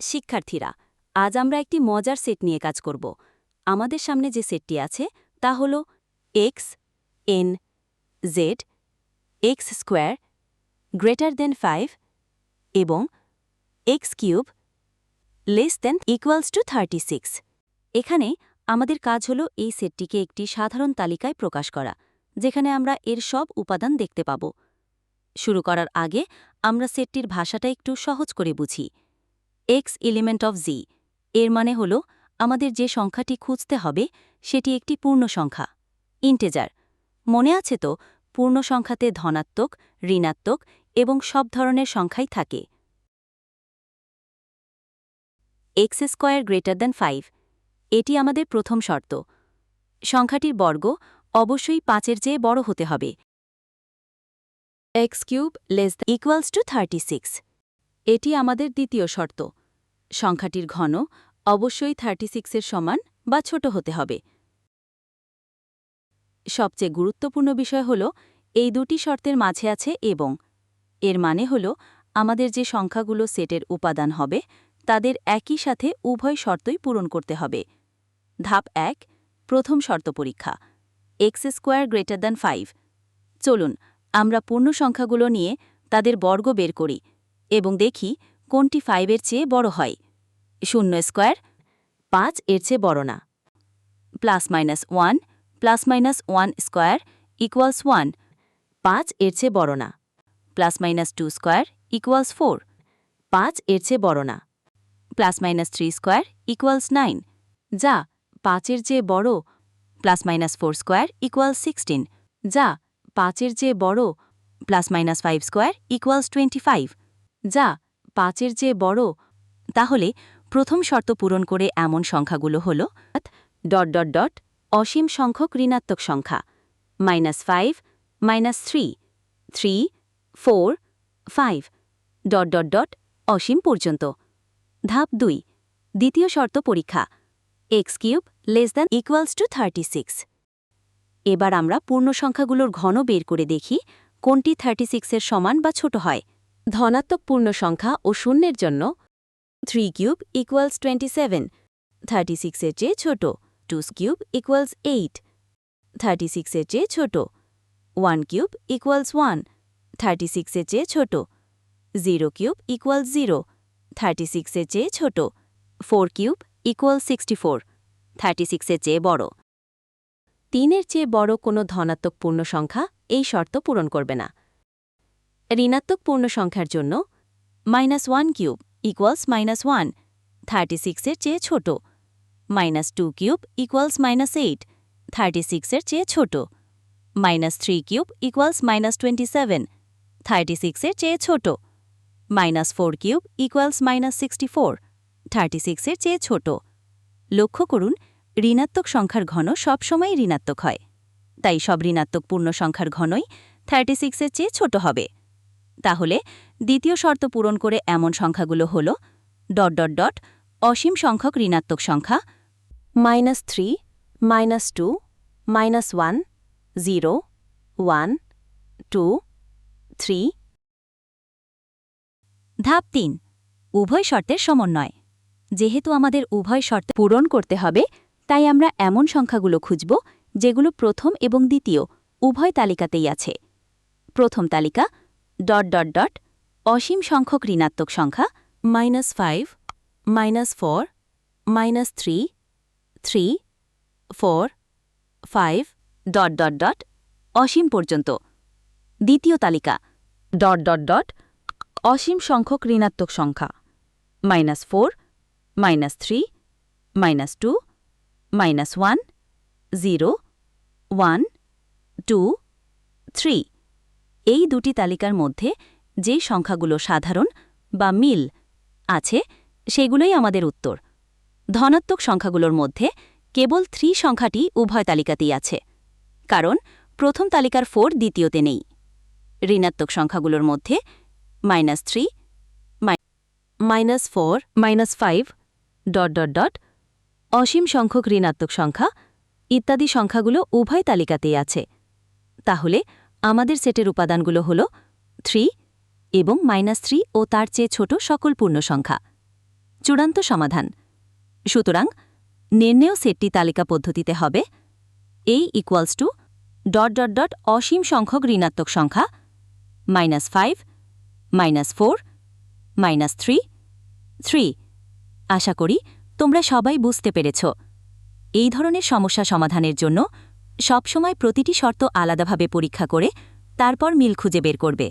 শিক্ষার্থীরা, আজ আমরা একটি মজার সেট নিয়ে কাজ করব। আমাদের সামনে যে সেটটি আছে তা হল X in Z X square greater than five এবং X cube less than equals to thirty six এখানে আমাদের কাজ হল এই সেটটিকে একটি সাধারণ তালিকায় প্রকাশ করা, যেখানে আমরা এর সব উপাদান দেখতে পাব। শুরু করার আগে আমরা সেটটির ভাষাটা একটু সহজ করে বুঝি। এক্স এলিমেন্ট অফ জি এর মানে হল, আমাদের যে সংখ্যাটি খুঁজতে হবে, সেটি একটি পূর্ণ সংখ্যা। ইন্টেজার মনে আছে তো, পূর্ণ সংখ্যাতে ধনাত্মক, ঋণাত্মক এবং সব ধরনের সংখ্যাই থাকে। X square greater than five এটি আমাদের প্রথম শর্ত। সংখ্যাটির বর্গ অবশ্যই পাঁচের চেয়ে বড় হতে হবে। X cube less equals to thirty six এটি আমাদের দ্বিতীয় শর্ত। সংখ্যাটির ঘন অবশ্যই থার্টি সিক্সের সমান বা ছোট হতে হবে। সবচেয়ে গুরুত্বপূর্ণ বিষয় হল, এই দুটি শর্তের মাঝে আছে এবং। এর মানে হল, আমাদের যে সংখ্যাগুলো সেটের উপাদান হবে, তাদের একই সাথে উভয় শর্তই পূরণ করতে হবে। ধাপ এক, প্রথম শর্ত পরীক্ষা। X square greater than five চলুন, আমরা পূর্ণ সংখ্যাগুলো নিয়ে তাদের বর্গ বের করি এবং দেখি কোনটি ফাইভের চেয়ে বড় হয়? শূন্য স্কোয়ার পাঁচ এর চেয়ে বড় না। Plus minus one plus minus one square equals one পাঁচ এর চেয়ে বড় না। Plus minus two square equals four পাঁচ এর চেয়ে বড় না। Plus minus three square equals nine যা পাঁচের চেয়ে বড় plus minus four square equals sixteen যা পাঁচের চেয়ে বড় plus minus five square equals twenty five যা পাঁচের চেয়ে বড়? তাহলে প্রথম শর্ত পূরণ করে এমন সংখ্যাগুলো হল ডট ডট ডট, অসীম সংখ্যক ঋণাত্মক সংখ্যা, minus five, minus three three, four, five, dot dot dot, অসীম পর্যন্ত। ধাপ দুই, দ্বিতীয় শর্ত পরীক্ষা X cube less than equals to thirty six. এবার আমরা পূর্ণ সংখ্যাগুলোর ঘন বের করে দেখি কোনটি থার্টি সিক্সের সমান বা ছোট হয়। ধনাত্মক পূর্ণ সংখ্যা ও শূন্যের জন্য three cube equals twenty seven thirty সিক্সের চেয়ে ছোট two cube equals eight thirty সিক্সের চেয়ে ছোট one cube equals one thirty সিক্সের চেয়ে ছোট zero cube equals zero thirty সিক্সের চেয়ে ছোট four cube equal sixty four thirty সিক্সের চেয়ে বড়। তিনের চেয়ে বড় কোনো ধনাত্মক পূর্ণ সংখ্যা এই শর্ত পূরণ করবে না। ঋণাত্মক পূর্ণ সংখ্যার জন্য minus one cube equals minus one thirty সিক্সের চেয়ে ছোট। Minus two cube equals minus eight thirty সিক্সের চেয়ে ছোট। Minus three cube equals minus twenty seven thirty সিক্সের চেয়ে ছোট। Minus four cube equals minus sixty four thirty সিক্সের চেয়ে ছোট। লক্ষ্য করুন, ঋণাত্মক সংখ্যার ঘন সবসময় ঋণাত্মক হয়। তাই সব ঋণাত্মক পূর্ণ সংখ্যার ঘনই থার্টি সিক্সের চেয়ে ছোট হবে। তাহলে দ্বিতীয় শর্ত পূরণ করে এমন সংখ্যাগুলো হল ডট ডট ডট, অসীম সংখ্যক ঋণাত্মক সংখ্যা, minus three, minus two, minus one, zero, one, two, three. ধাপ তিন, উভয় শর্তের সমন্বয়। যেহেতু আমাদের উভয় শর্ত পূরণ করতে হবে, তাই আমরা এমন সংখ্যাগুলো খুঁজব যেগুলো প্রথম এবং দ্বিতীয় উভয় তালিকাতেই আছে। প্রথম তালিকা ডট ডট ডট অসীম সংখ্যক ঋণাত্মক সংখ্যা minus five minus four minus three three four five dot dot dot অসীম পর্যন্ত। দ্বিতীয় তালিকা ডট ডট ডট অসীম সংখ্যক ঋণাত্মক সংখ্যা minus four minus three minus two minus one zero one two three এই দুটি তালিকার মধ্যে যে সংখ্যাগুলো সাধারণ বা মিল আছে, সেগুলোই আমাদের উত্তর। ধনাত্মক সংখ্যাগুলোর মধ্যে কেবল থ্রি সংখ্যাটি উভয় তালিকাতেই আছে, কারণ প্রথম তালিকার ফোর দ্বিতীয়তে নেই। ঋণাত্মক সংখ্যাগুলোর মধ্যে minus three minus four, minus five, dot dot dot, অসীম সংখ্যক ঋণাত্মক সংখ্যা ইত্যাদি সংখ্যাগুলো উভয় তালিকাতেই আছে। তাহলে আমাদের সেটের উপাদানগুলো হল থ্রি এবং মাইনাস থ্রি ও তার চেয়ে ছোট সকল পূর্ণ সংখ্যা চূড়ান্ত সমাধান। সুতরাং নির্ণেয় সেটটি তালিকা পদ্ধতিতে হবে এই equals two dot dot dot অসীম সংখ্যক ঋণাত্মক সংখ্যা minus five minus four minus three three আশা করি তোমরা সবাই বুঝতে পেরেছ। এই ধরনের সমস্যা সমাধানের জন্য সবসময় প্রতিটি শর্ত আলাদাভাবে পরীক্ষা করে তারপর মিল খুঁজে বের করবে।